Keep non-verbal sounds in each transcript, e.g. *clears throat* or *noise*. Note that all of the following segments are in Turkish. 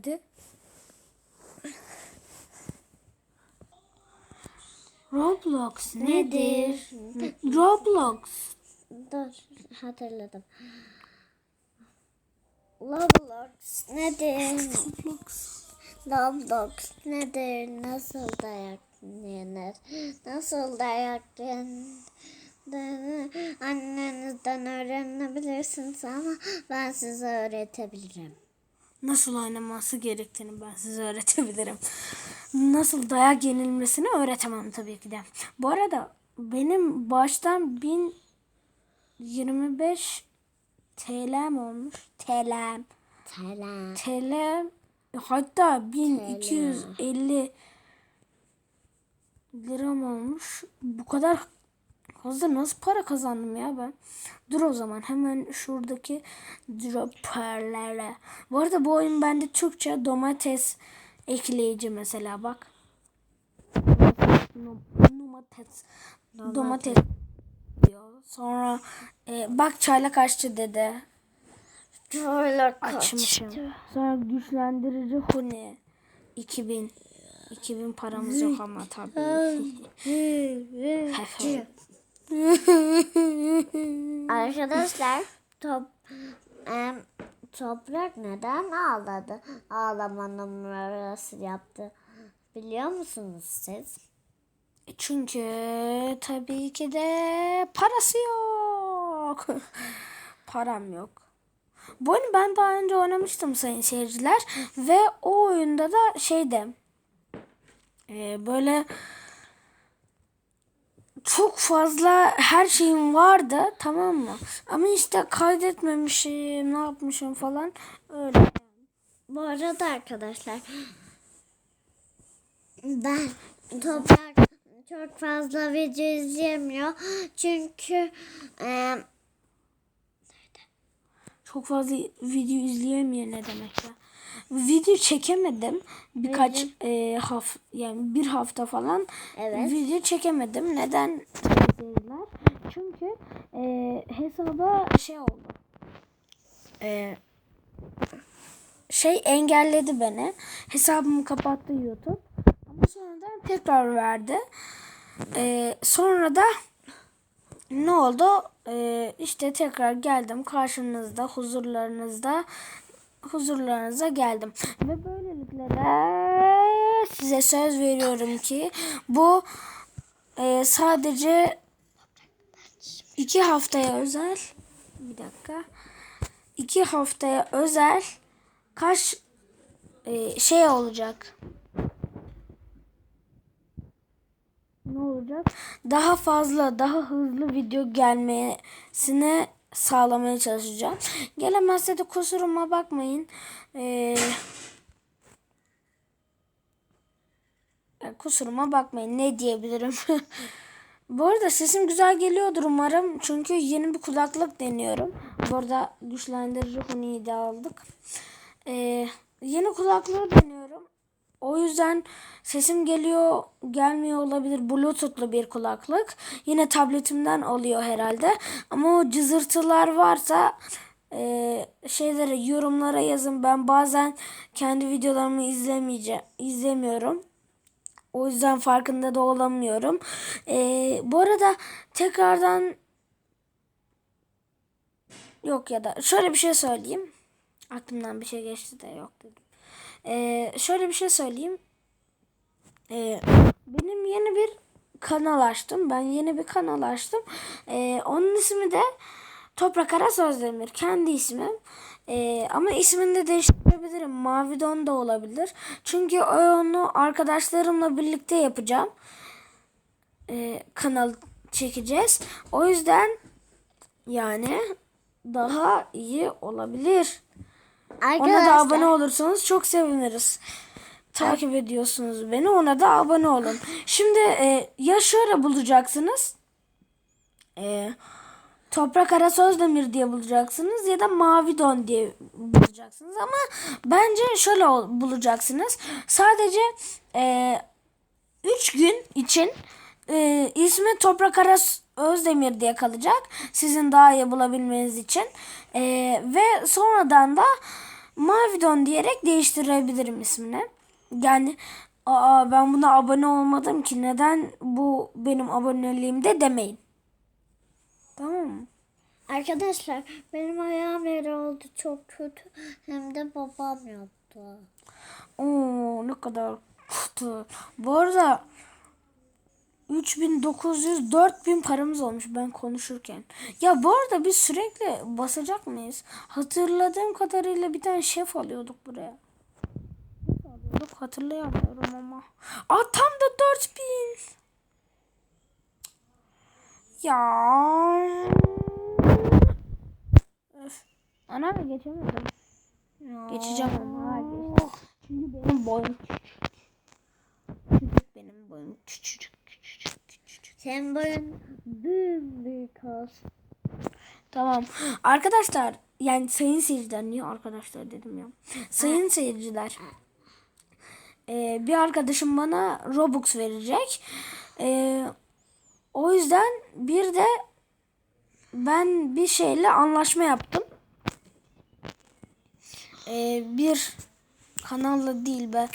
Hadi. Roblox nedir? Roblox. Dur hatırladım. Roblox nedir? Roblox. Roblox nedir? Nasıl dayak yenir? Nasıl dayak yenir? Annenizden öğrenebilirsiniz ama ben size öğretebilirim. Nasıl oynaması gerektiğini ben size öğretebilirim. Nasıl dayak yenilmesini öğretemem tabii ki de. Bu arada benim baştan 1025 TL'm olmuş. TL'm. Selam. TL hatta 1250 liram olmuş. Bu kadar fazla nasıl para kazandım ya ben? Dur o zaman hemen şuradaki dropperlere. Bu arada bu oyun bende Türkçe domates ekleyici mesela bak. Domates. Domates diyor. Sonra e, bak çaylak açtı dede. Şöyle Açmışım. Sonra güçlendirici huni. 2000. 2000 paramız yok ama tabii. Arkadaşlar top em, toprak neden ağladı? Ağlama numarası yaptı. Biliyor musunuz siz? E Çünkü tabii ki de parası yok. *laughs* Param yok. Bu oyunu ben daha önce oynamıştım sayın seyirciler. Ve o oyunda da şeyde e, böyle çok fazla her şeyim vardı tamam mı? Ama işte kaydetmemişim ne yapmışım falan öyle. Bu arada arkadaşlar ben toprak çok fazla video izleyemiyor. Çünkü em, Çok fazla video izleyemiyor ne demek ya. Video çekemedim birkaç e, haf yani bir hafta falan Evet. video çekemedim. Neden seyirciler? Çünkü e, hesaba şey oldu. E, şey engelledi beni. Hesabımı kapattı YouTube. Ama sonradan tekrar verdi. E, sonra da ne oldu? Ee, işte tekrar geldim karşınızda, huzurlarınızda, huzurlarınıza geldim. Ve böylelikle de size söz veriyorum ki bu e, sadece iki haftaya özel, bir dakika, iki haftaya özel kaç e, şey olacak. ne olacak? Daha fazla, daha hızlı video gelmesini sağlamaya çalışacağım. Gelemezse de kusuruma bakmayın. Ee, kusuruma bakmayın. Ne diyebilirim? *laughs* Bu arada sesim güzel geliyordur umarım. Çünkü yeni bir kulaklık deniyorum. Bu arada güçlendirici huniyi de aldık. Ee, yeni kulaklığı deniyorum. O yüzden sesim geliyor gelmiyor olabilir. Bluetooth'lu bir kulaklık. Yine tabletimden oluyor herhalde. Ama o cızırtılar varsa e, şeylere yorumlara yazın. Ben bazen kendi videolarımı izlemeyeceğim, izlemiyorum. O yüzden farkında da olamıyorum. E, bu arada tekrardan yok ya da şöyle bir şey söyleyeyim. Aklımdan bir şey geçti de yok dedim. Ee, şöyle bir şey söyleyeyim. Ee, benim yeni bir kanal açtım. Ben yeni bir kanal açtım. Ee, onun ismi de Toprak Ara Sözdemir. Kendi ismim. Ee, ama ismini de değiştirebilirim. Mavi Don da olabilir. Çünkü onu arkadaşlarımla birlikte yapacağım. Ee, kanal çekeceğiz. O yüzden yani daha iyi olabilir. Ona da arkadaşlar abone olursanız çok seviniriz. Takip ediyorsunuz beni. Ona da abone olun. Şimdi e, ya şöyle bulacaksınız. E, Toprak Ara Sözdemir diye bulacaksınız ya da Mavi Don diye bulacaksınız. Ama bence şöyle bulacaksınız. Sadece 3 gün için e, ismi Toprak Aras Özdemir diye kalacak. Sizin daha iyi bulabilmeniz için. E, ve sonradan da Mavi Don diyerek değiştirebilirim ismini. Yani aa ben buna abone olmadım ki neden bu benim aboneliğimde demeyin. Tamam mı? Arkadaşlar benim ayağım yere oldu çok kötü. Hem de babam yaptı. Oo ne kadar kötü. Bu arada 3900 4000 paramız olmuş ben konuşurken. Ya bu arada biz sürekli basacak mıyız? Hatırladığım kadarıyla bir tane şef alıyorduk buraya. Alıyorduk hatırlayamıyorum ama. Aa tam da 4000. Ya. Öf. Ana geçemedim. Geçeceğim ama. Çünkü benim boyum küçük. Küçük benim boyum küçücük Senin boyun büyük olsun. Tamam. Arkadaşlar yani sayın seyirciler niye arkadaşlar dedim ya. Sayın seyirciler. Ee, bir arkadaşım bana Robux verecek. Ee, o yüzden bir de ben bir şeyle anlaşma yaptım. Ee, bir kanalla değil be.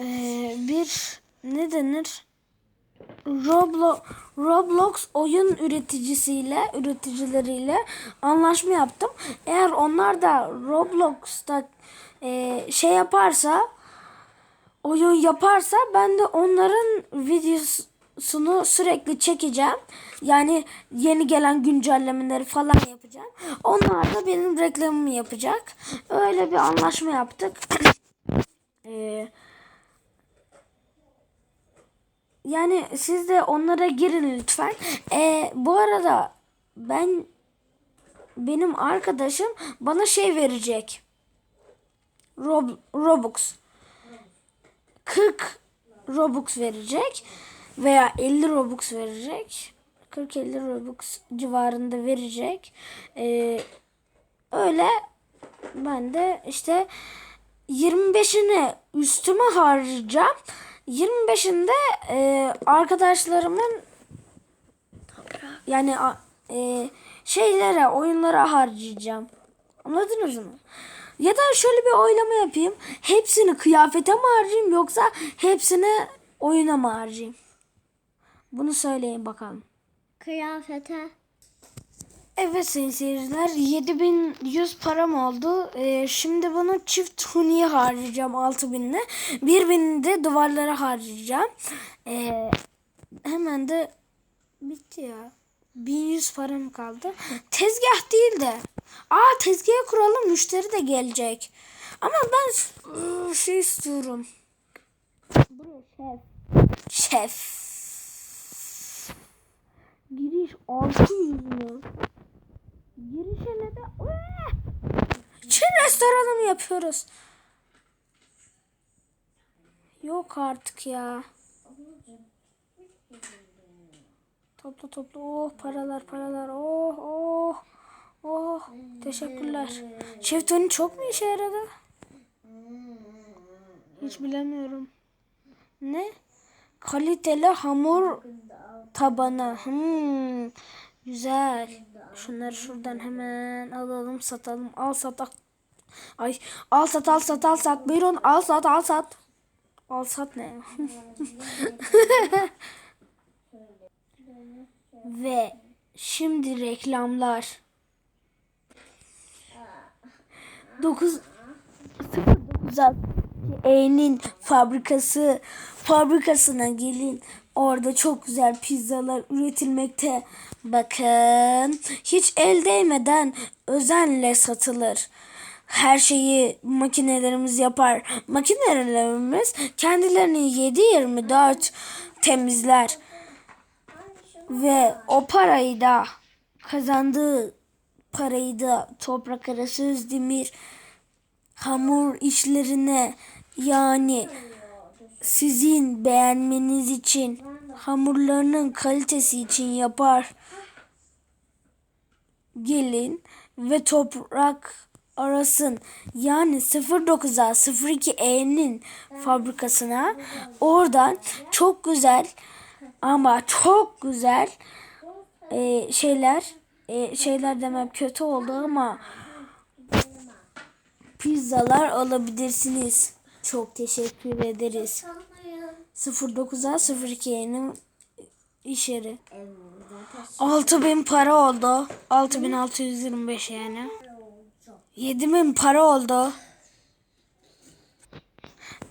Ee, bir ne denir? Roblo, Roblox oyun üreticisiyle, üreticileriyle anlaşma yaptım. Eğer onlar da Roblox'ta e, şey yaparsa, oyun yaparsa ben de onların videosunu sürekli çekeceğim. Yani yeni gelen güncellemeleri falan yapacağım. Onlar da benim reklamımı yapacak. Öyle bir anlaşma yaptık. Eee *clears throat* yani siz de onlara girin lütfen. Ee, bu arada ben benim arkadaşım bana şey verecek. Rob, Robux. 40 Robux verecek veya 50 Robux verecek. 40-50 Robux civarında verecek. Ee, öyle ben de işte 25'ini üstüme harcayacağım. 25'inde e, arkadaşlarımın yani e, şeylere, oyunlara harcayacağım. Anladınız mı? Ya da şöyle bir oylama yapayım. Hepsini kıyafete mi harcayayım yoksa hepsini oyuna mı harcayayım? Bunu söyleyin bakalım. Kıyafete. Evet sayın seyirciler 7100 param oldu. Ee, şimdi bunu çift huniye harcayacağım 6000'le. 1000'ini de duvarlara harcayacağım. Ee, hemen de bitti ya. 1100 param kaldı. Tezgah değil de. Aa tezgahı kuralım müşteri de gelecek. Ama ben ıı, şey istiyorum. Buraya şef. Şef. Giriş 600 mü? Girişe ne de... Çin restoranı mı yapıyoruz? Yok artık ya. Topla topla. Oh paralar paralar. Oh oh. Oh. Teşekkürler. Şef Tony çok mu işe yaradı? Hiç bilemiyorum. Ne? Kaliteli hamur tabanı. Hmm. Güzel. Şunları şuradan hemen alalım satalım. Al sat al. Ay al sat al sat al sat. Buyurun al sat al sat. Al sat ne? *laughs* Ve şimdi reklamlar. 9 09'a E'nin fabrikası fabrikasına gelin. Orada çok güzel pizzalar üretilmekte. Bakın hiç el değmeden özenle satılır. Her şeyi makinelerimiz yapar. Makinelerimiz kendilerini 7-24 temizler. Ve o parayı da kazandığı parayı da toprak arası özdemir hamur işlerine yani sizin beğenmeniz için hamurlarının kalitesi için yapar. Gelin ve toprak arasın yani 09'a 02E'nin fabrikasına oradan çok güzel ama çok güzel e, şeyler e, şeyler demem kötü oldu ama pizzalar alabilirsiniz. Çok teşekkür ederiz. Sanmayın. 09'a 02'nin iş yeri. Evet. zaten 6000 para oldu. 6625 yani. 7000 para oldu.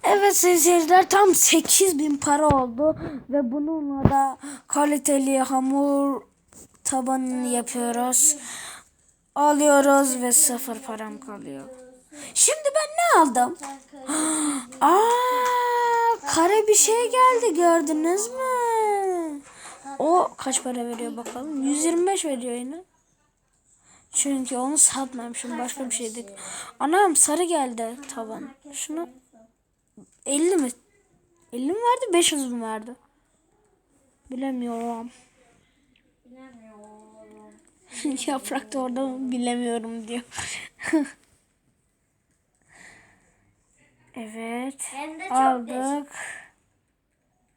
Evet seyirciler tam 8000 para oldu ve bununla da kaliteli hamur tabanını yapıyoruz. Alıyoruz ve sıfır param kalıyor. Şimdi ben ne aldım? *gasps* Aa, kare bir şey geldi gördünüz mü? O kaç para veriyor bakalım? 125 veriyor yine. Çünkü onu satmamışım. Başka bir şeydi. Anam sarı geldi taban. Şunu 50 mi? 50 mi verdi? 500 mü verdi? Bilemiyorum. Bilemiyorum. *laughs* Yaprak da orada bilemiyorum diyor. *laughs* evet. Hem de çok Aldık.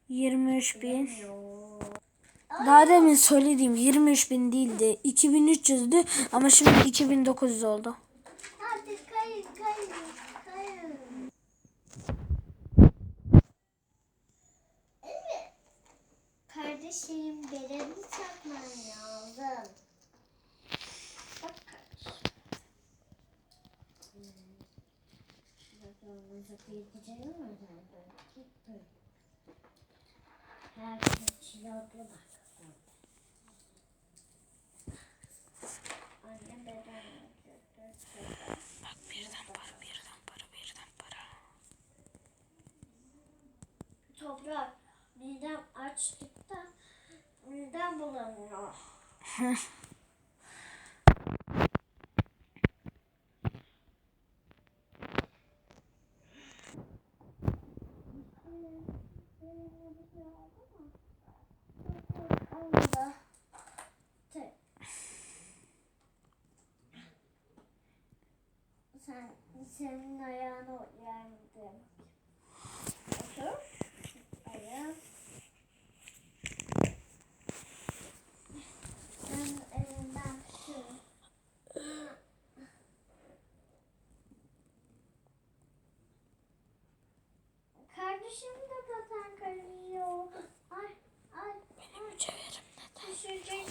23 bin. Daha demin söylediğim 23 bin değildi. 2300'dü ama şimdi 2900 oldu. Hadi kayın kayın kayın. Kardeşim bereni takman lazım. Bak kardeşim. Hmm. Yolumuza kıyıcayı mı zaten? Git böyle. Herkes çilotlu bak. Anne birden para, birden birden para. Toprak, midem açlıktan midem bulanıyor. *laughs* Sen, senin ayağını yerdim. Otur. Ayağım. Ben elimden. Kardeşim de paten kayıyor. Ay ay. Benim mücevherim neden? Düşecek.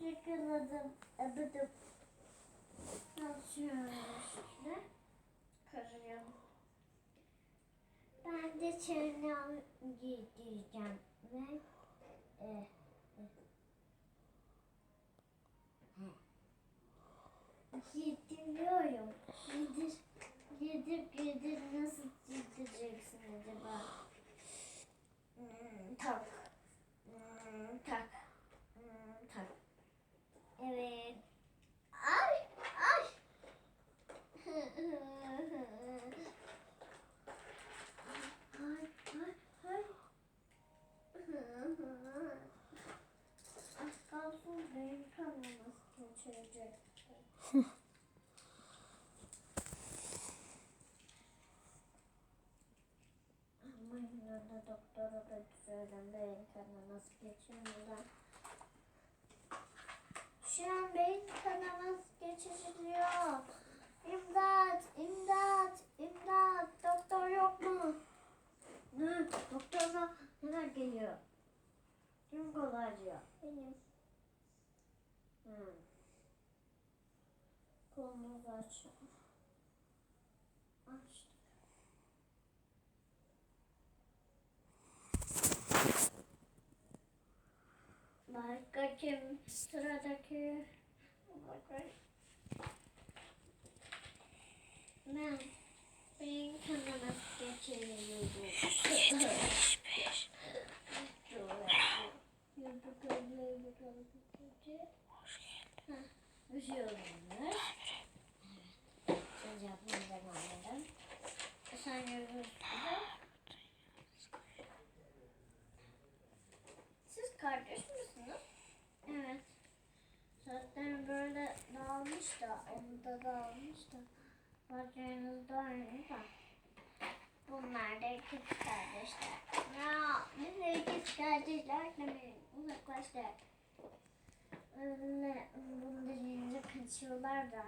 Yakaladım. Abadım. Ben de çırnağımı giydireceğim. Ve e, e. Giydiriyorum. Giydir, giydir, giydir. Nasıl giydireceksin acaba? Hmm, tak. Hmm, tak. Hmm, tak. Evet. Ay, ay. Ay, ay, ay. Az kalsın benim geçirecek. Ama yine de doktora söyledim beyin kanaması geçiyor. Şu an beyin kanaması geçiriliyor. İmdat, imdat, imdat. Doktor yok mu? Ne? Doktorla neler geliyor? Kim kolaycıyor? Benim. Hmm. Kolumuzu aç. Açtık. Başka kim? Sıradaki. Bakın. Ben beyin kanaması geçiriyorum. 75. Bir şey olmuyor. Siz kardeş misiniz? Evet. Zaten böyle dağılmış da, onu da dağılmış da. Bacağınız da aynı da. Bunlar da ikiz kardeşler. Ya, biz de ikiz kardeşler demeyin. Uzaklaştık. Bunu deyince kaçıyorlar da.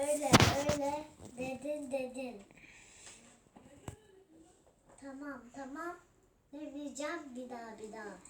Öyle öyle dedin dedin. Tamam tamam.